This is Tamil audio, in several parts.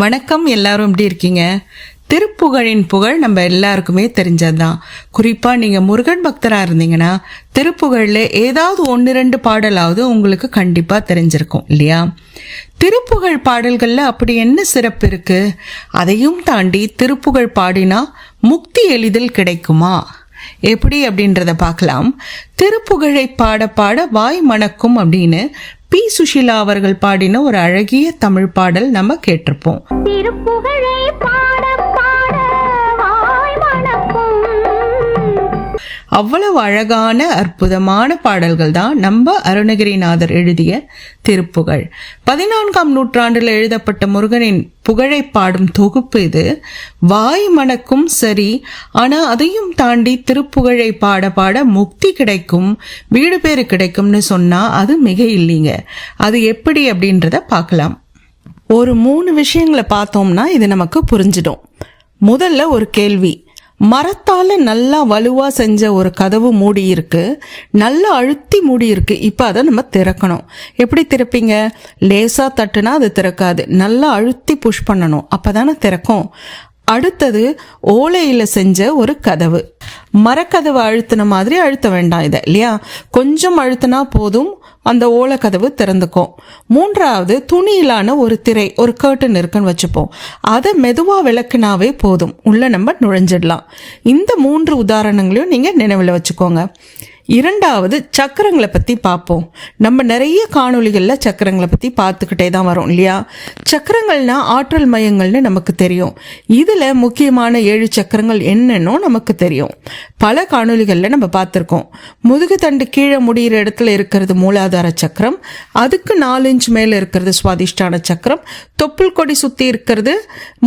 வணக்கம் எல்லாரும் எப்படி இருக்கீங்க? திருப்புகழின் புகழ் நம்ம எல்லாருக்குமே தெரிஞ்சதுதான். குறிப்பாக நீங்கள் முருகன் பக்தராக இருந்தீங்கன்னா திருப்புகழில் ஏதாவது ஒன்று ரெண்டு பாடலாவது உங்களுக்கு கண்டிப்பாக தெரிஞ்சிருக்கும் இல்லையா? திருப்புகழ் பாடல்களில் அப்படி என்ன சிறப்பு இருக்குது அதையும் தாண்டி திருப்புகழ் பாடினா முக்தி எளிதில் கிடைக்குமா? எப்படி அப்படின்றத பார்க்கலாம். திருப்புகழை பாட பாட வாய் மணக்கும் அப்படின்னு பி. சுஷீலா அவர்கள் பாடின ஒரு அழகிய தமிழ் பாடல் நம்ம கேட்டிருப்போம். திருப்புகழை பாட அவ்வளவு அழகான அற்புதமான பாடல்கள் தான் நம்ம அருணகிரிநாதர் எழுதிய திருப்புகழ். பதினான்காம் நூற்றாண்டில் எழுதப்பட்ட முருகனின் புகழை பாடும் தொகுப்பு இது. வாய் மணக்கும் சரி ஆனா அதையும் தாண்டி திருப்புகழை பாட பாட முக்தி கிடைக்கும் வீடு பேரு கிடைக்கும்னு சொன்னா அது மிக இல்லைங்க. அது எப்படி அப்படின்றத பார்க்கலாம். ஒரு மூணு விஷயங்களை பார்த்தோம்னா இது நமக்கு புரிஞ்சிடும். முதல்ல ஒரு கேள்வி மரத்தால் நல்லா வலுவாக செஞ்ச ஒரு கதவு மூடி இருக்கு. நல்லா அழுத்தி மூடி இருக்கு. இப்போ அதை நம்ம திறக்கணும். எப்படி திறப்பீங்க? லேசாக தட்டுனா அது திறக்காது. நல்லா அழுத்தி புஷ் பண்ணணும். அப்பதானே திறக்கும். அடுத்தது ஓலையில் செஞ்ச ஒரு கதவு. மரக்கதவை அழுத்தின மாதிரி அழுத்த வேண்டாம் இதை இல்லையா? கொஞ்சம் அழுத்தினா போதும் அந்த ஓலை கதவு திறந்துக்கும். மூன்றாவது துணியிலான ஒரு திரை ஒரு கேர்டன் இருக்குன்னு வச்சுப்போம். அதை மெதுவாக விளக்குனாவே போதும். உள்ள நம்ம நுழைஞ்சிடலாம். இந்த மூன்று உதாரணங்களையும் நீங்கள் நினைவில் வச்சுக்கோங்க. இரண்டாவது சக்கரங்களை பற்றி பார்ப்போம் நம்ம நிறைய காணொளிகளில் சக்கரங்களை பற்றி பார்த்துக்கிட்டே தான் வரோம் இல்லையா? சக்கரங்கள்னா ஆற்றல் மையங்கள்னு நமக்கு தெரியும். இதில் முக்கியமான ஏழு சக்கரங்கள் என்னன்னோ நமக்கு தெரியும். பல காணொளிகளில் நம்ம பார்த்துருக்கோம். முதுகு தண்டு கீழே முடிகிற இடத்துல இருக்கிறது மூலாதார சக்கரம். அதுக்கு நாலு இன்ச் மேலே இருக்கிறது சுவாதிஷ்டான சக்கரம். தொப்புள் கொடி சுற்றி இருக்கிறது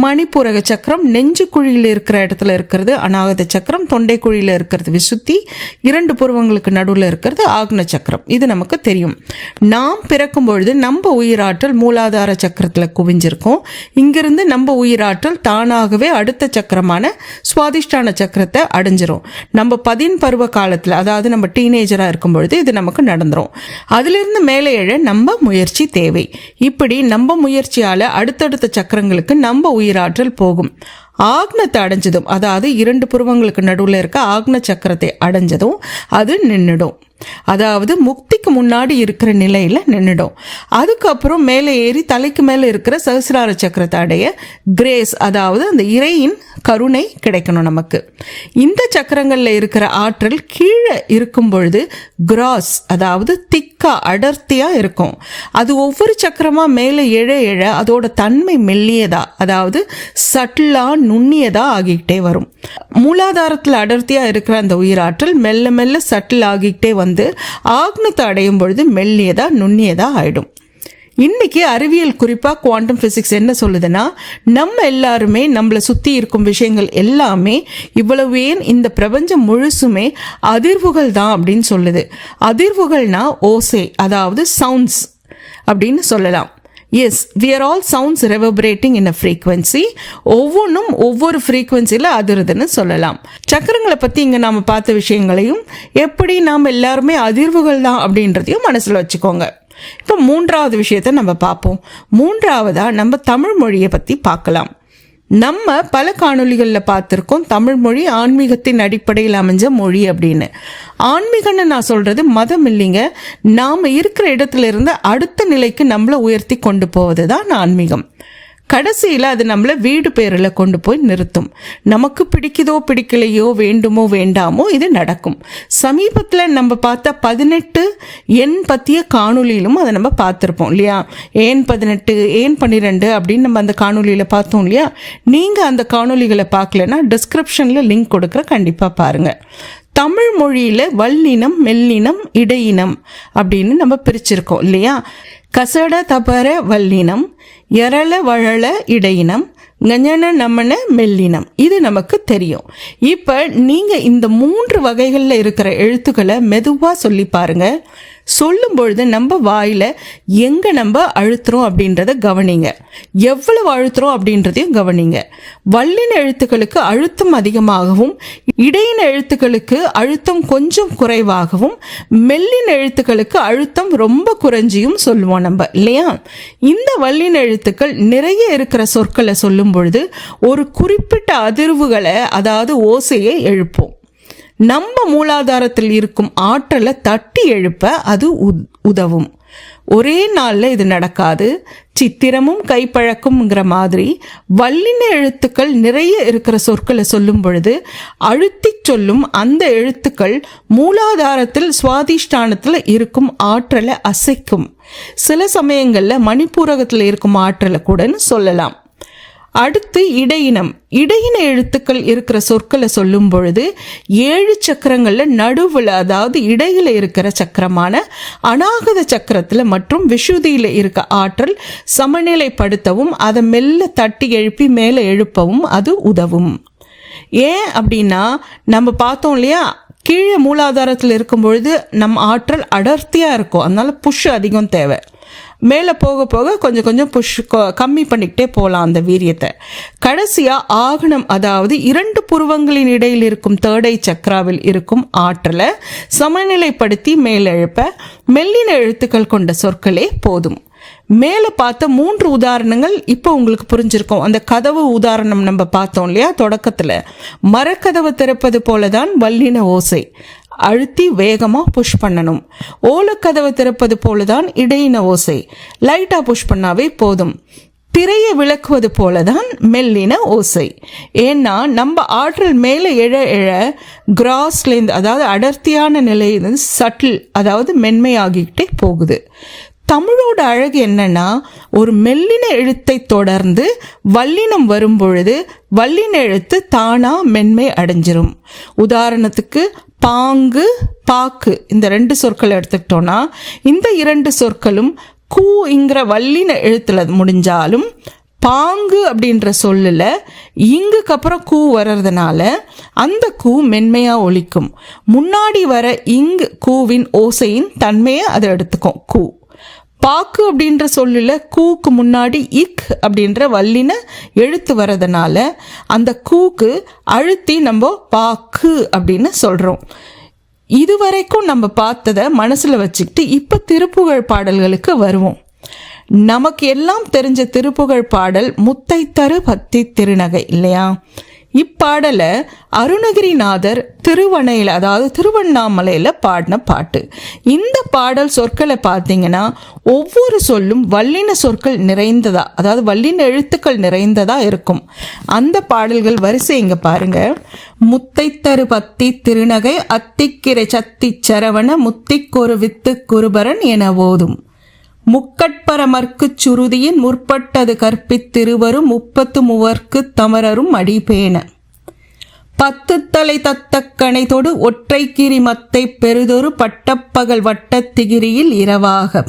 மணிப்பூரக சக்கரம். நெஞ்சு குழியில் இருக்கிற இடத்துல இருக்கிறது அநாகத சக்கரம். தொண்டை குழியில் இருக்கிறது விசுத்தி. இரண்டு புருவங்களுக்கு நடுவில் இருக்கிறது ஆக்ன சக்கரம். இது நமக்கு தெரியும். நாம் பிறக்கும் பொழுது நம்ம உயிராற்றல் மூலாதார சக்கரத்தில் குவிஞ்சிருக்கோம். இங்கிருந்து நம்ம உயிராற்றல் தானாகவே அடுத்த சக்கரமான சுவாதிஷ்டான சக்கரத்தை அடைஞ்சிரும். நம்ம பதின் பருவ காலத்தில் அதாவது நம்ம டீனேஜராக இருக்கும் பொழுது இது நமக்கு நடந்துடும் அதிலிருந்து மேலே எழ நம்ம முயற்சி தேவை. இப்படி நம்ம முயற்சியால் அடுத்தடுத்த சக்கரங்களுக்கு நம்ம உயிராற்றல் போகும். ஆக்னத்தை அடைஞ்சதும் அதாவது இரண்டு புருவங்களுக்கு நடுவில் இருக்க ஆக்ன சக்கரத்தை அடைஞ்சதும் அது நின்றுடும் அதாவது முக்திக்கு முன்னாடி இருக்கிற நிலையில் நின்றுடும் அதுக்கப்புறம் மேலே ஏறி தலைக்கு மேலே இருக்கிற சகசிரார சக்கரத்தை அடைய கிரேஸ் அதாவது அந்த இறையின் கருணை கிடைக்கணும் நமக்கு. இந்த சக்கரங்களில் இருக்கிற ஆற்றல் கீழே இருக்கும் பொழுது கிராஸ் அதாவது திக்கா அடர்த்தியாக இருக்கும். அது ஒவ்வொரு சக்கரமாக மேலே எழ எழ அதோட தன்மை மெல்லியதா அதாவது சட்டிலாக நுண்ணியதா ஆகிக்கிட்டே வரும். மூலாதாரத்தில் அடர்த்தியாக இருக்கிற அந்த உயிராற்றல் மெல்ல மெல்ல சட்டில் ஆகிக்கிட்டே வரும் வந்து ஆக்னத்தை அடையும் பொழுது மெல்லியதா நுண்ணியதா ஆயிடும். இன்னைக்கு அறிவியல் குறிப்பாக குவாண்டம் ஃபிசிக்ஸ் என்ன சொல்லுதுன்னா நம்ம எல்லாருமே நம்மளை சுற்றி இருக்கும் விஷயங்கள் எல்லாமே இவ்வளவு ஏன் இந்த பிரபஞ்சம் முழுசுமே அதிர்வுகள் தான் அப்படின்னு சொல்லுது. அதிர்வுகள்னா ஓசை அதாவது சவுண்ட்ஸ் அப்படின்னு சொல்லலாம். Yes we are all sounds reverberating in a frequency ஒவ்வொன்றும் ஒவ்வொரு ஃப்ரீக்வன்சியில் அதிருதுன்னு சொல்லலாம். சக்கரங்களை பற்றி இங்கே நாம் பார்த்த விஷயங்களையும் எப்படி நாம் எல்லாருமே அதிர்வுகள் தான் அப்படின்றதையும் மனசில் வச்சுக்கோங்க. இப்போ மூன்றாவது விஷயத்தை நம்ம பார்ப்போம். மூன்றாவதாக நம்ம தமிழ் மொழியை பற்றி பார்க்கலாம். நம்ம பல காணொளிகளில் பார்த்துருக்கோம் தமிழ் மொழி ஆன்மீகத்தின் அடிப்படையில் அமைஞ்ச மொழி அப்படின்னு. ஆன்மீகம்னு நான் சொல்கிறது மதம் இல்லைங்க. நாம் இருக்கிற இடத்துல இருந்து அடுத்த நிலைக்கு நம்மளை உயர்த்தி கொண்டு போவது தான் ஆன்மீகம். கடைசியில் அது நம்மளை வீடு பேரில் கொண்டு போய் நிறுத்தும். நமக்கு பிடிக்குதோ பிடிக்கலையோ வேண்டுமோ வேண்டாமோ இது நடக்கும். சமீபத்தில் நம்ம பார்த்த பதினெட்டு எண் பற்றிய காணொலியிலும் அதை நம்ம பார்த்துருப்போம் இல்லையா? ஏன் பதினெட்டு ஏன் பன்னிரெண்டு அப்படின்னு நம்ம அந்த காணொலியில் பார்த்தோம் இல்லையா? நீங்கள் அந்த காணொலிகளை பார்க்கலன்னா டிஸ்கிரிப்ஷனில் லிங்க் கொடுக்குற கண்டிப்பாக பாருங்கள் தமிழ் மொழியில் வல்லினம் மெல்லினம் இடையினம் அப்படின்னு நம்ம பிரிச்சிருக்கோம் இல்லையா? கசட தபர வல்லினம் எரள வழல இடையினம் கஞ்சன நம்மன மெல்லினம். இது நமக்கு தெரியும். இப்போ நீங்கள் இந்த மூன்று வகைகளில் இருக்கிற எழுத்துக்களை மெதுவாக சொல்லி பாருங்கள் சொல்லும் பொழுது நம்ம வாயில் எங்கே நம்ம அழுத்துறோம் அப்படின்றத கவனிங்க. எவ்வளவு அழுத்துறோம் அப்படின்றதையும் கவனிங்க. வல்லின எழுத்துக்களுக்கு அழுத்தம் அதிகமாகவும் இடையின எழுத்துக்களுக்கு அழுத்தம் கொஞ்சம் குறைவாகவும் மெல்லின எழுத்துக்களுக்கு அழுத்தம் ரொம்ப குறைஞ்சியும் சொல்லுவோம் நம்ம இல்லையா? இந்த வல்லின எழுத்துக்கள் நிறைய இருக்கிற சொற்களை சொல்லும் பொழுது ஒரு குறிப்பிட்ட அதிர்வுகளை அதாவது ஓசையை எழுப்போம். நம்ம மூலாதாரத்தில் இருக்கும் ஆற்றலை தட்டி எழுப்ப அது உதவும். ஒரே நாளில் இது நடக்காது. சித்திரமும் கைப்பழக்கம்ங்கிற மாதிரி வல்லின எழுத்துக்கள் நிறைய இருக்கிற சொற்களை சொல்லும் பொழுது அழுத்திச் சொல்லும் அந்த எழுத்துக்கள் மூலாதாரத்தில் சுவாதிஷ்டானத்தில் இருக்கும் ஆற்றலை அசைக்கும். சில சமயங்களில் மணிப்பூரகத்தில் இருக்கும் ஆற்றலை கூடன்னு சொல்லலாம். அடுத்து இடையினம். இடையின எழுத்துக்கள் இருக்கிற சொற்களை சொல்லும் பொழுது ஏழு சக்கரங்களில் நடுவில் அதாவது இடையில இருக்கிற சக்கரமான அநாகத சக்கரத்தில் மற்றும் விஷுதியில் இருக்க ஆற்றல் சமநிலைப்படுத்தவும் அதை மெல்ல தட்டி எழுப்பி மேலே எழுப்பவும் அது உதவும். ஏன் அப்படின்னா நம்ம பார்த்தோம் இல்லையா? கீழே மூலாதாரத்தில் இருக்கும் பொழுது நம் ஆற்றல் அடர்த்தியாக இருக்கும். அதனால புஷ் அதிகம் தேவை. மேலே போக போக கொஞ்சம் கொஞ்சம் புஷ் கம்மி பண்ணிக்கிட்டே போகலாம் அந்த வீரியத்தை. கடைசியாக ஆகணம் அதாவது இரண்டு புருவங்களின் இடையில் இருக்கும் தேர்டை சக்ராவில் இருக்கும் ஆற்றலை சமநிலைப்படுத்தி மேலெழுப்ப மெல்லின எழுத்துக்கள் கொண்ட சொற்களே போதும். மேலே பார்த்த மூன்று உதாரணங்கள் இப்போ உங்களுக்கு புரிஞ்சிருக்கும். அந்த கதவு உதாரணம் நம்ம பார்த்தோம் இல்லையா தொடக்கத்தில். மரக்கதவு திறப்பது போல தான் வல்லின ஓசை. அழுத்தி வேகமாக புஷ் பண்ணணும். ஓலக்கதவை திறப்பது போல தான் இடையின ஓசை. லைட்டாக புஷ் பண்ணாவே போதும். திரையை விளக்குவது போல தான் மெல்லின ஓசை. ஏன்னா நம்ம ஆற்றல் மேலே எழ எழ கிராஸ்லேருந்து அதாவது அடர்த்தியான நிலையிலிருந்து சட்டில் அதாவது மென்மையாகிக்கிட்டே போகுது. தமிழோட அழகு என்னன்னா ஒரு மெல்லின எழுத்தை தொடர்ந்து வல்லினம் வரும் பொழுது வல்லின எழுத்து தானா மென்மை அடைஞ்சிரும். உதாரணத்துக்கு பாங்கு பாக்கு இந்த ரெண்டு சொற்களை எடுத்துக்கிட்டோம்னா இந்த இரண்டு சொற்களும் கூங்கிற வல்லின எழுத்துல முடிஞ்சாலும் பாங்கு அப்படின்ற சொல்லில் இங்குக்கு அப்புறம் கூ வர்றதுனால அந்த கூ மென்மையாக ஒழிக்கும் முன்னாடி வர இங்கு கூவின் ஓசையின் தன்மையை அதை எடுத்துக்கும். கூ. பாக்கு அப்படின்ற சொல்லில் கூக்கு முன்னாடி இக் அப்படின்ற வல்லின எழுத்து வரதுனால அந்த கூக்கு அழுத்தி நம்ம பாக்கு அப்படின்னு சொல்கிறோம் இதுவரைக்கும் நம்ம பார்த்ததை மனசில் வச்சுக்கிட்டு இப்போ திருப்புகழ் பாடல்களுக்கு வருவோம். நமக்கு எல்லாம் தெரிஞ்ச திருப்புகழ் பாடல் முத்தைத்தரு பத்தி திருநகை இல்லையா? இப்பாடலை அருணகிரிநாதர் திருவணையில் அதாவது திருவண்ணாமலையில் பாடின பாட்டு. இந்த பாடல் சொற்களை பார்த்தீங்கன்னா ஒவ்வொரு சொல்லும் வல்லின சொற்கள் நிறைந்ததா அதாவது வல்லின எழுத்துக்கள் நிறைந்ததா இருக்கும். அந்த பாடல்கள் வரிசை இங்க பாருங்க. முத்தைத்தரு பத்தி திருநகை அத்திக்கிரை சத்தி சரவண முத்திக்கொரு வித்து குருபரன் என ஓதும். முக்கட்பரமர்க்குச் சுருதியின் முற்பட்டது கற்பித்திருவரும் முப்பத்து மூவர்க்குத் தமரரும் அடிபேன. பத்து தலை தத்தக்கணை தொடு ஒற்றை மத்தை பெருதொரு பட்டப்பகல் வட்டத்திகிரியில் இரவாக.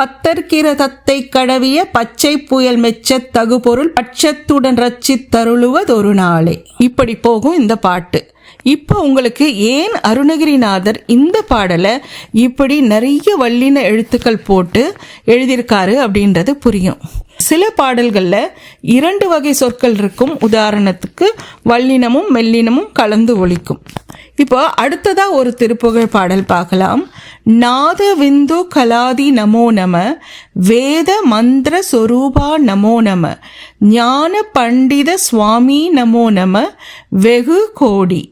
பத்தற்கிர தத்தை கடவிய பச்சை புயல் மெச்சத் தகுபொருள் பட்சத்துடன் ரச்சித் தருளுவதொரு நாளே. இப்படி போகும் இந்த பாட்டு. இப்போ உங்களுக்கு ஏன் அருணகிரிநாதர் இந்த பாடலை இப்படி நிறைய வல்லின எழுத்துக்கள் போட்டு எழுதியிருக்காரு அப்படின்றது புரியும். சில பாடல்களில் இரண்டு வகை சொற்கள் இருக்கும். உதாரணத்துக்கு வல்லினமும் மெல்லினமும் கலந்து ஒழிக்கும் இப்போ அடுத்ததாக ஒரு திருப்புகழ் பாடல் பார்க்கலாம். நாத விந்து கலாதி நமோ நம வேத மந்திர சொரூபா நமோ நம ஞான பண்டித சுவாமி நமோ நம வெகு கோடி.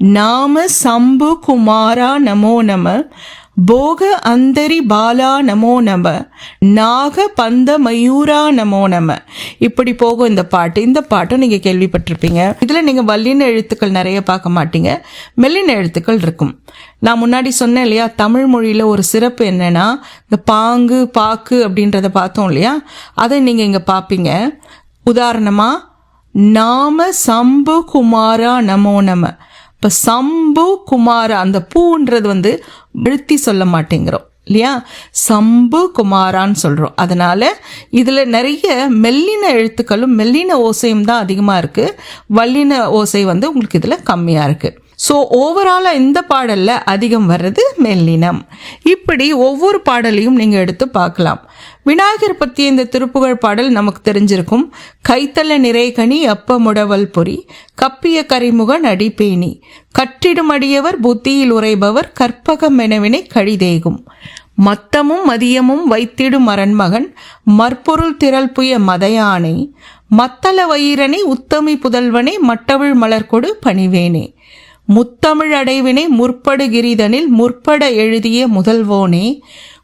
நாம சம்பு குமாரா நமோ நம போக அந்தரி பாலா நமோ நம நாக பந்த மயூரா நமோ நம. இப்படி போகும் இந்த பாட்டு. இந்த பாட்டும் நீங்கள் கேள்விப்பட்டிருப்பீங்க. இதில் நீங்கள் வல்லின எழுத்துக்கள் நிறைய பார்க்க மாட்டீங்க. மெல்லின எழுத்துக்கள் இருக்கும். நான் முன்னாடி சொன்னேன் இல்லையா தமிழ் மொழியில் ஒரு சிறப்பு என்னன்னா இந்த பாங்கு பாக்கு அப்படின்றத பார்த்தோம் இல்லையா? அதை நீங்கள் இங்கே பார்ப்பீங்க. உதாரணமாக நாம சம்பு குமாரா நமோ நம. இப்போ சம்பு குமார அந்த பூன்றது வந்து விழுத்தி சொல்ல மாட்டேங்கிறோம் இல்லையா? சம்பு குமாரான்னு சொல்கிறோம் அதனால் இதில் நிறைய மெல்லின எழுத்துக்களும் மெல்லின ஓசையும் தான் அதிகமாக இருக்குது வல்லின ஓசை வந்து உங்களுக்கு இதில் கம்மியாக இருக்குது ஸோ ஓவராலாக இந்த பாடலில் அதிகம் வர்றது மெல்லினம். இப்படி ஒவ்வொரு பாடலையும் நீங்கள் எடுத்து பார்க்கலாம். விநாயகர் பற்றி இந்த திருப்புகழ் பாடல் நமக்கு தெரிஞ்சிருக்கும். கைத்தல நிறைகனி அப்ப முடவல் பொறி கப்பிய கரிமுகன் அடிப்பேணி கட்டிடும் அடியவர் புத்தியில் உரைபவர் கற்பகம் எனவினை கழிதேகும். மத்தமும் மதியமும் வைத்திடும் அரண்மகன் மற்பொருள் திரள் புய மதையானை மத்தள வயிறனை உத்தமி புதல்வனே மட்டவிழ் மலர்கொடு பணிவேனே. முத்தமிழ் அடைவினை முற்படு கிரிதனில் முற்பட எழுதிய முதல்வோனே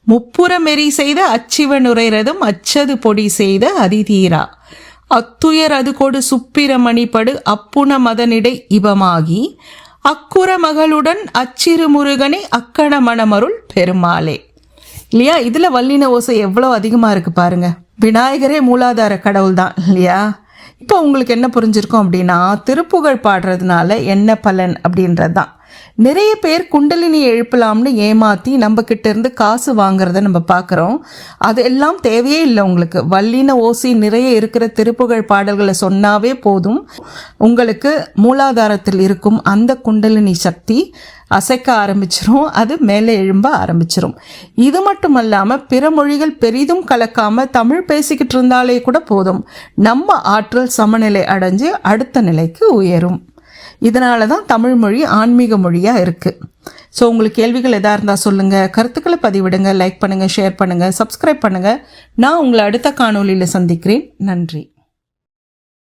முப்புறமெறி செய்த அச்சிவனுரைரதும் அச்சது பொடி செய்த அதிதீரா. அத்துயர் அது கொடு சுப்பிரமணிப்படு அப்புன மதனிடை இவமாகி அக்குற மகளுடன் அச்சிறு முருகனை அக்கண மணமருள் பெருமாளே. இல்லையா? இதில் வல்லின ஓசை எவ்வளோ அதிகமாக இருக்குது பாருங்க. விநாயகரே மூலாதார கடவுள் தான் இல்லையா? இப்போ உங்களுக்கு என்ன புரிஞ்சிருக்கும் அப்படின்னா திருப்புகழ் பாடுறதுனால என்ன பலன் அப்படின்றது தான் நிறைய பேர் குண்டலினி எழுப்பலாம்னு ஏமாற்றி நம்ம இருந்து காசு வாங்குறத நம்ம பார்க்குறோம் அதெல்லாம் தேவையே இல்லை உங்களுக்கு. வல்லின ஓசி நிறைய இருக்கிற திருப்புகழ் பாடல்களை சொன்னாவே போதும். உங்களுக்கு மூலாதாரத்தில் இருக்கும் அந்த குண்டலினி சக்தி அசைக்க ஆரம்பிச்சிரும் அது மேலே எழும்ப ஆரம்பிச்சிரும். இது மட்டும் இல்லாமல் பிற மொழிகள் பெரிதும் கலக்காமல் தமிழ் பேசிக்கிட்டு இருந்தாலே கூட போதும். நம்ம ஆற்றல் சமநிலை அடைஞ்சு அடுத்த நிலைக்கு உயரும். இதனால தான் தமிழ் மொழி ஆன்மீக மொழியாக இருக்குது ஸோ உங்களுக்கு கேள்விகள் எதாக இருந்தால் சொல்லுங்கள் கருத்துக்களை பதிவிடுங்க லைக் பண்ணுங்கள் ஷேர் பண்ணுங்கள் சப்ஸ்கிரைப் பண்ணுங்கள் நான் உங்களை அடுத்த காணொலியில் சந்திக்கிறேன். நன்றி.